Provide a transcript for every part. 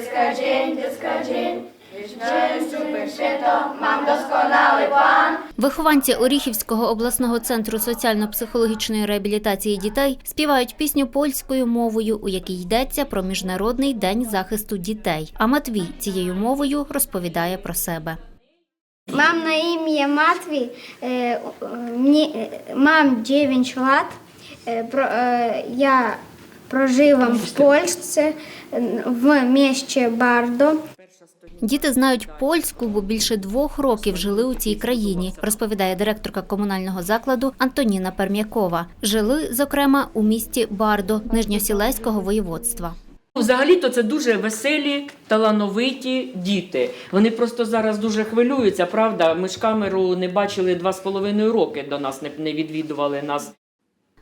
dziecka dzień, dziecka dzień. Мам досконалий план. Вихованці Оріхівського обласного центру соціально-психологічної реабілітації дітей співають пісню польською мовою, у якій йдеться про міжнародний день захисту дітей. А Матвій цією мовою розповідає про себе. Mam na imię Matwi. E, Mnie, e, 9 lat. E, Ja проживam w Polsce, w mieście Діти знають польську, бо більше двох років жили у цій країні, розповідає директорка комунального закладу Антоніна Перм'якова. Жили, зокрема, у місті Бардо Нижньосілеського воєводства. Взагалі-то це дуже веселі, талановиті діти. Вони просто зараз дуже хвилюються, правда? Ми ж камеру не бачили два з половиною роки до нас, не, не відвідували нас.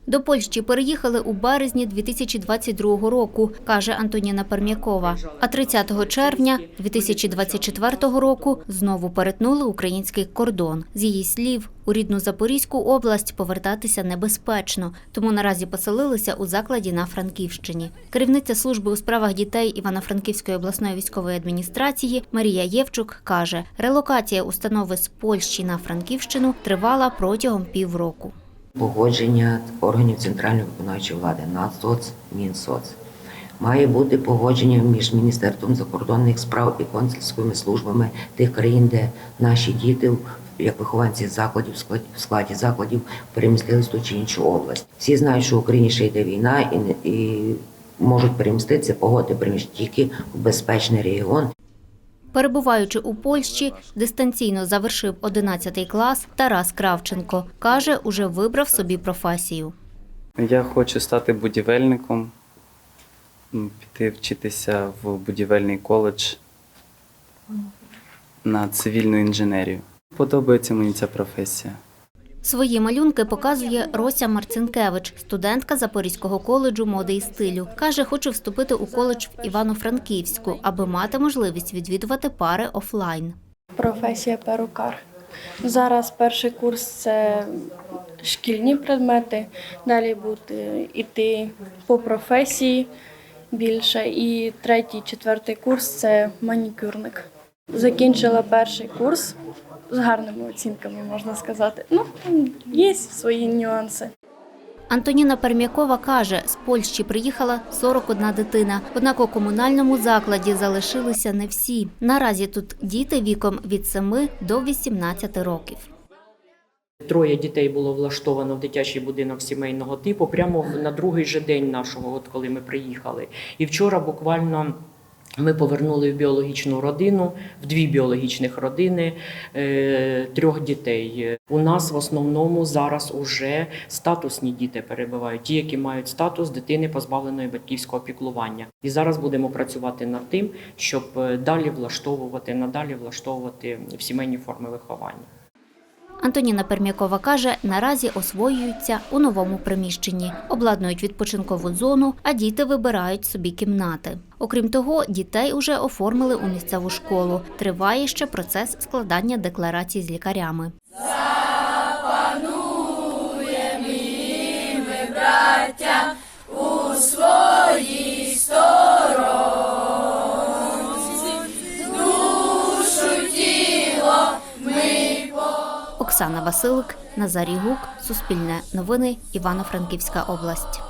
До Польщі переїхали у березні 2022 року, каже Антоніна Перм'якова. А 30 червня 2024 року знову перетнули український кордон. З її слів, у рідну Запорізьку область повертатися небезпечно, тому наразі поселилися у закладі на Франківщині. Керівниця служби у справах дітей Івано-Франківської обласної військової адміністрації Марія Євчук каже, релокація установи з Польщі на Франківщину тривала протягом півроку. Погодження органів центральної виконавчої влади Нацсоц, Мінсоц. Має бути погодження між Міністерством закордонних справ і консульськими службами тих країн, де наші діти, як вихованці закладів, в складі- закладів, перемістились ту чи іншу область. Всі знають, що в Україні ще йде війна і, і можуть переміститися, погодити приміщення тільки в безпечний регіон, Перебуваючи у Польщі, дистанційно завершив 11 клас Тарас Кравченко. Каже, уже вибрав собі професію. Я хочу стати будівельником, піти вчитися в будівельний коледж на цивільну інженерію. Подобається мені ця професія. Свої малюнки показує Рося Марцинкевич, студентка Запорізького коледжу моди і стилю. Каже, хоче вступити у коледж в Івано-Франківську, аби мати можливість відвідувати пари офлайн. Професія перукар. Зараз перший курс це шкільні предмети, далі буде йти по професії більше. І третій, четвертий курс це манікюрник. Закінчила перший курс з гарними оцінками, можна сказати. Ну, є свої нюанси. Антоніна Перм'якова каже, з Польщі приїхала 41 дитина. Однак у комунальному закладі залишилися не всі. Наразі тут діти віком від 7 до 18 років. Троє дітей було влаштовано в дитячий будинок сімейного типу прямо в- на другий же день нашого, от коли ми приїхали. І вчора буквально. Ми повернули в біологічну родину, в дві біологічних родини е, трьох дітей. У нас в основному зараз уже статусні діти перебувають, ті, які мають статус дитини позбавленої батьківського піклування. І зараз будемо працювати над тим, щоб е, далі влаштовувати, надалі влаштовувати в сімейні форми виховання. Антоніна Пермякова каже, наразі освоюються у новому приміщенні, обладнують відпочинкову зону, а діти вибирають собі кімнати. Окрім того, дітей уже оформили у місцеву школу. Триває ще процес складання декларацій з лікарями. Оксана Василик, Назарій Гук, Суспільне новини, Івано-Франківська область.